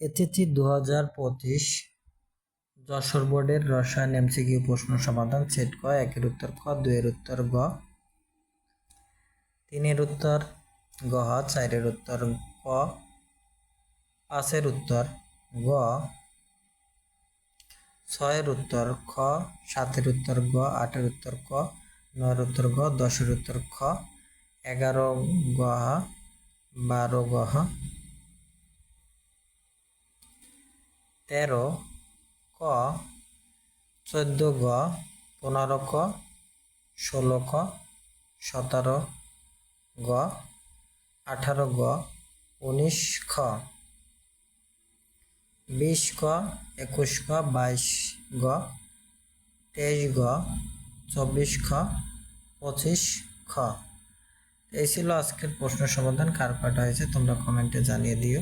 SSC দু হাজার পঁচিশ যশোর বোর্ডের রসায়ন এমসিকিউ প্রশ্ন সমাধান সেট ক, একের উত্তর খ, দুইয়ের উত্তর গ, তিনের উত্তর গ, চারের উত্তর ক, পাঁচের উত্তর গ, ছয়ের উত্তর খ, সাতের উত্তর গ, আটের উত্তর ক, নয়ের উত্তর গ, দশের উত্তর খ, এগারো গ বারো গ তেরো ক চোদ্দ গ পনেরো ক ষোলো ক সতেরো গ আঠারো গ উনিশ খ। বিশ ক, একুশ ক, বাইশ গ, তেইশ গ, চব্বিশ খ, পঁচিশ খ। এই ছিল আজকের প্রশ্ন সমাধান। কার কয়টা হয়েছে তোমরা কমেন্টে জানিয়ে দিও।